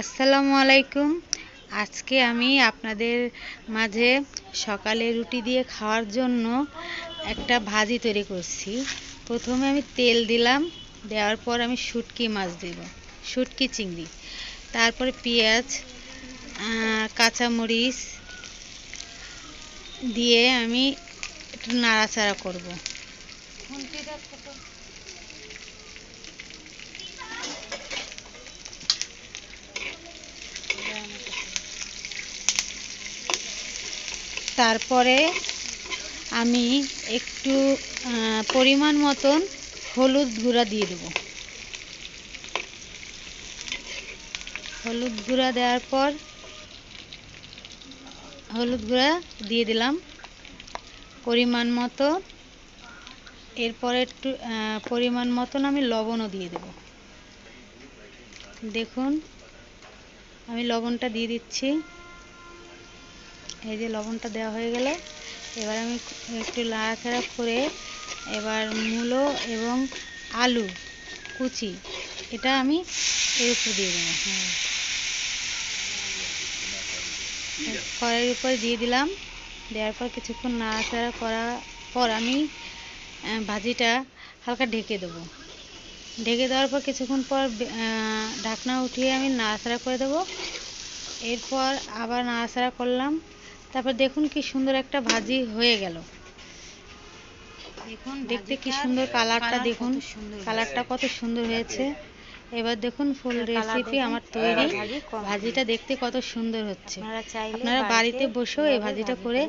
আসসালামু আলাইকুম। আজকে আমি আপনাদের মাঝে সকালে রুটি দিয়ে খাওয়ার জন্য একটা ভাজি তৈরি করছি। প্রথমে আমি তেল দিলাম, দেওয়ার পর আমি শুটকি মাছ দেব, শুটকি চিংড়ি। তারপরে পেঁয়াজ কাঁচামরিচ দিয়ে আমি একটু নাড়াচাড়া করব। তারপরে আমি একটু পরিমাণ মতন হলুদ গুঁড়া দিয়ে দেবো। হলুদ গুঁড়া দেওয়ার পর হলুদ গুঁড়া দিয়ে দিলাম পরিমাণ মতো। এরপর একটু পরিমাণ মতন আমি লবণও দিয়ে দেব। দেখুন, আমি লবণটা দিয়ে দিচ্ছি। এই যে লবণটা দেওয়া হয়ে গেল। এবার আমি একটু নাড়াচাড়া করে এবার মূলো এবং আলু, কুচি, এটা আমি এর উপর দিয়ে দেবো। হ্যাঁ। কড়াইয়ের উপর দিয়ে দিলাম। দেওয়ার পর কিছুক্ষণ নাড়াচাড়া করার পর আমি ভাজিটা হালকা ঢেকে দেবো। ঢেকে দেওয়ার পর কিছুক্ষণ পর ঢাকনা উঠিয়ে আমি নাড়াচাড়া করে দেবো। এরপর আবার নাড়াচাড়া করলাম। তারপর দেখুন কি সুন্দর একটা ভাজি হয়ে গেল। দেখুন দেখতে কি সুন্দর কালারটা দেখুন। কালারটা কত সুন্দর হয়েছে। এবার দেখুন ফুল রেসিপি আমার তৈরি। ভাজিটা দেখতে কত সুন্দর হচ্ছে। আপনারা আপনারা বাড়িতে বসেও এই ভাজিটা করে